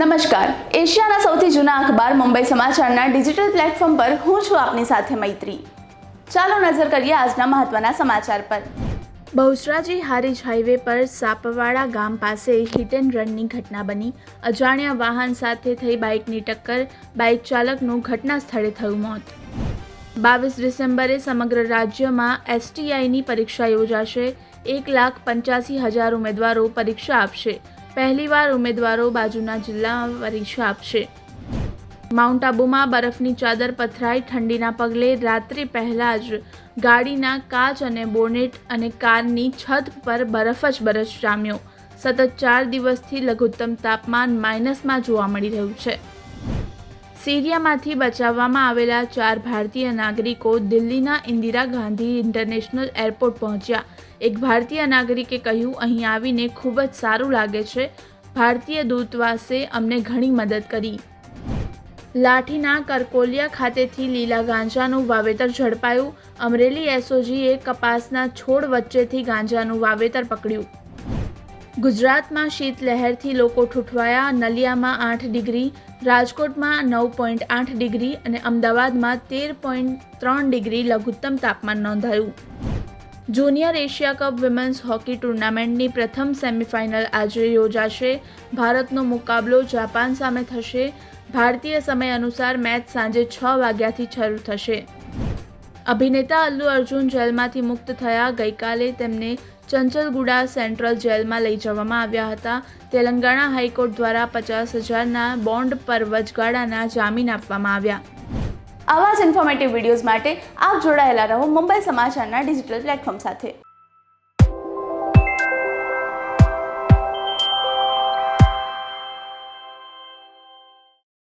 નમસ્કાર. એશિયાના સૌથી જૂના અખબાર મુંબઈ સમાચારના ડિજિટલ પ્લેટફોર્મ પર હું છું આપની સાથે મૈત્રી. ચાલો નજર કરીએ આજના મહત્વના સમાચાર પર. બહુચરાજી હારીજ હાઈવે પર સાપવાડા ગામ પાસે હિટ એન્ડ રનની ઘટના બની. અજાણ્યા વાહન સાથે થઈ બાઇકની ટક્કર. બાઇક ચાલકનું ઘટના સ્થળે થયું મોત. બાવીસ ડિસેમ્બરે સમગ્ર રાજ્યમાં એસટીઆઈની પરીક્ષા યોજાશે. એક લાખ પંચ્યાસી હજાર ઉમેદવારો પરીક્ષા આપશે. પહેલીવાર ઉમેદવારો બાજુના જિલ્લામાં પરીક્ષા આપશે. માઉન્ટ આબુમાં બરફની ચાદર પથરાઈ ઠંડીના પગલે રાત્રે પહેલાં જ ગાડીના કાચ અને બોનેટ અને કારની છત પર બરફ જ બરફ જામ્યો. સતત ચાર દિવસથી લઘુત્તમ તાપમાન માઇનસમાં જોવા મળી રહ્યું છે. સિરિયામાંથી બચાવવામાં આવેલા ચાર ભારતીય નાગરિકો દિલ્હીના ઇન્દિરા ગાંધી ઇન્ટરનેશનલ એરપોર્ટ પહોંચ્યા. એક ભારતીય નાગરિકે કહ્યું, અહીં આવીને ખૂબ જ સારું લાગે છે. ભારતીય દૂતાવાસે અમને ઘણી મદદ કરી. લાઠીના કરકોલિયા ખાતેથી લીલા ગાંજાનું વાવેતર ઝડપાયું. અમરેલી એસઓજીએ કપાસના છોડ વચ્ચેથી ગાંજાનું વાવેતર પકડ્યું. ગુજરાતમાં શીતલહેરથી લોકો ઠૂઠવાયા. નલિયામાં આઠ ડિગ્રી, રાજકોટમાં નવ પોઈન્ટ આઠ ડિગ્રી અને અમદાવાદમાં તેર પોઈન્ટ ત્રણ ડિગ્રી લઘુત્તમ તાપમાન નોંધાયું. Junior Asia cup women's hockey ટુર્નામેન્ટની પ્રથમ સેમિફાઇનલ આજે યોજાશે. ભારતનો મુકાબલો જાપાન સામે થશે. ભારતીય સમય અનુસાર મેચ સાંજે છ વાગ્યાથી શરૂ થશે. અભિનેતા અલ્લુ અર્જુન જેલમાંથી મુક્ત થયા. ગઈકાલે તેમને ચંચલગુડા સેન્ટ્રલ જેલમાં લઈ જવામાં આવ્યા હતા. તેલંગાણા હાઈકોર્ટ દ્વારા પચાસ હજારના બોન્ડ પર વચગાળાના જામીન આપવામાં આવ્યા. આવા જ ઇન્ફોર્મેટિવ વિડીયોઝ માટે આપ જોડાયેલા રહો મુંબઈ સમાચારના ડિજિટલ પ્લેટફોર્મ સાથે.